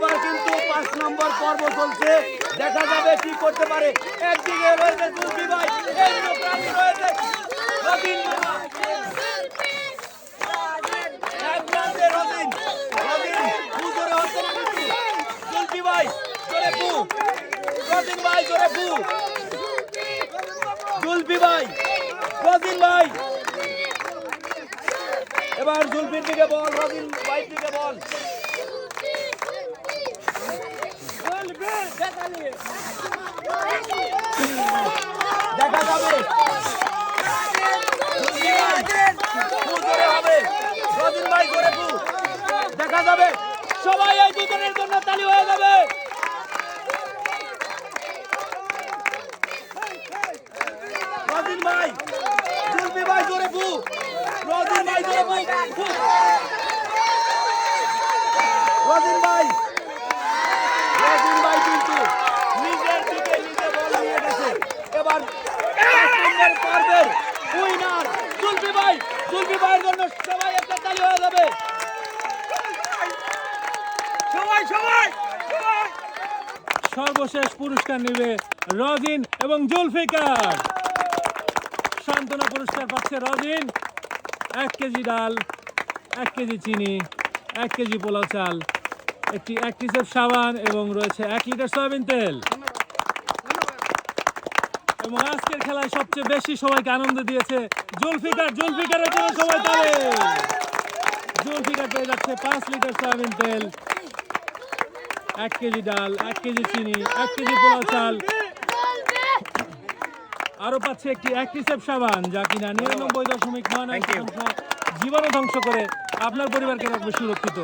পাঁচ নম্বর পর্ব চলছে। দেখা যাবে কি করতে পারে। একদিকে রয়েছে জুলফি ভাই কিন্তু। ভাই ভাই ভাই এবার জুলফির দিকে বল, রবিন ভাই দিকে বল। দেখা যাবে। দেখা যাবে। সবাই এই দুজনের জন্য তালি হয়ে যাবে ফু। রবিন ভাই রবিন ভাই কিন্তু নিজের দিকে নিজে বল নিয়ে গেছে সর্বশেষ পুরস্কার নেবে রজিন এবং জুলফিকার। সান্ত্বনা পুরস্কার পাচ্ছে রজিন। এক কেজি ডাল, এক কেজি চিনি, এক কেজি পোলাও চাল, একটি অ্যাক্টিসেপ সাবান এবং রয়েছে এক লিটার সয়াবিন তেল। এবং আজকের খেলায় সবচেয়ে বেশি সবাইকে আনন্দ দিয়েছে জুলফিকার। জুলফিকারের জন্য সবাই তালে জুলফিকার পেয়ে যাচ্ছে পাঁচ লিটার সয়াবিন তেল, এক কেজি ডাল, এক কেজি চিনি, এক কেজি পোলাও চাল। আরও পাচ্ছে একটি অ্যাক্টিসেপ সাবান যা কিনা নিরানব্বই দশমিক নয় জীবাণু ধ্বংস করে আপনার পরিবারকে রাখবে সুরক্ষিত।